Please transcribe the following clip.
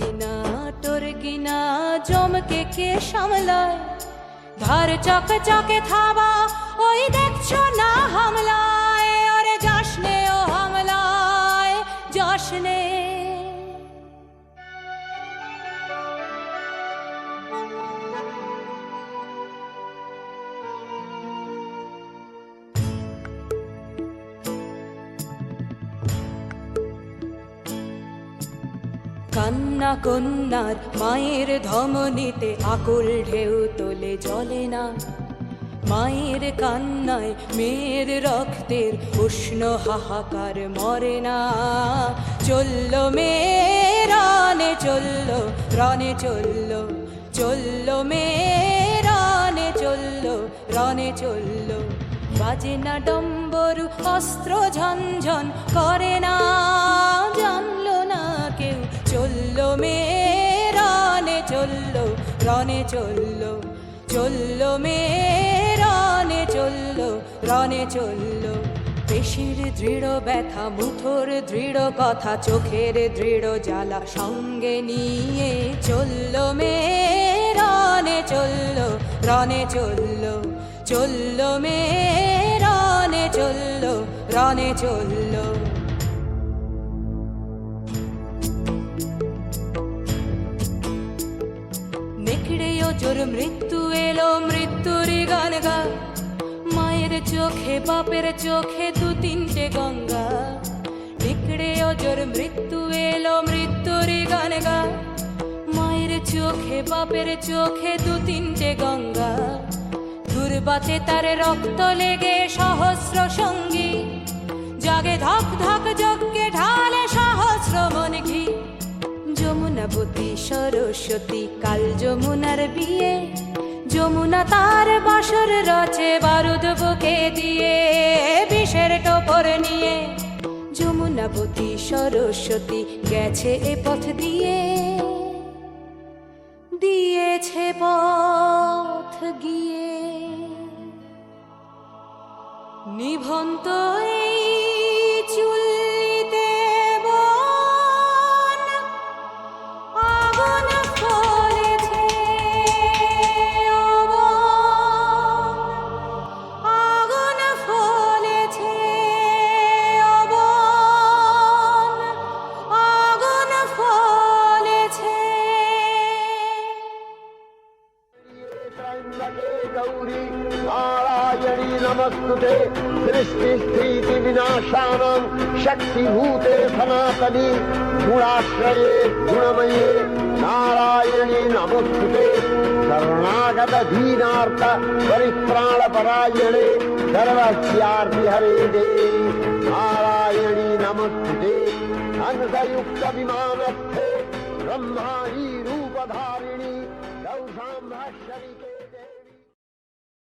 মন্দি তোর গিনা জমকে কে সামলায়? ধার চক চকে থাবা ওই দেখছ না হামলায় কান্না কন্যার মায়ের ধমনীতে আকুল ঢেউ তোলে, জলে না। মায়ের কান্নায় মেয়ের রক্তের উষ্ণ হাহাকার মরে না। চলল মেয়ে রানে চলল, রনে চলল চলল মেয়ে রানে চলল, রনে চলল। বাজে না ডম্বরু, অস্ত্র ঝনঝন করে না জানলো না কেউ চলল মেয়ে রনে চলল রনে চলল চলল মেয়ে রনে চলল রনে চলল। পেশির দৃঢ় ব্যথা মুঠোর দৃঢ় কথা, চোখের দৃঢ় জ্বালা সঙ্গে নিয়ে চলল মেয়ে রনে চলল রনে চলল চলল মেয়ে রনে চলল রনে চলল। জোর মৃত্যু এলো, মৃত্যুর গান গা মায়ের চোখে, বাপের চোখে দু তিনটে গঙ্গা। নেকড়েও জোর মৃত্যু এলো, মৃত্যুর গান গা মায়ের চোখে, বাপের চোখে দু তিনটে গঙ্গা। দুর্বাতে তার রক্ত লেগে সহস্র সঙ্গী। জাগে ধক ধক যজ্ঞে ঢালে সরস্বতী, কাল যমুনার বিয়ে। যমুনা তার বাসর রচে, বারুদ বুকে দিয়ে, বিষের টোপর নিয়ে। যমুনাবতী সরস্বতী গেছে এ পথ দিয়ে। দিয়েছে পথ গিয়ে। নিভন্ত गौरी, नारायणी नमस्तुते सृष्टिस्थिति विनाशानं शक्तिभूते सनातनी, गुणाश्रये, गुणमये, नारायणी नमस्तुते शरणागत दीनार्थ, परित्राणपरायणे, सर्वस्यार्ति हरे देवी नारायणी नमस्तुते अनसयुक्त विमानस्थे, ब्रह्माणी रूपधारिणी गौशाम्भाश्वरी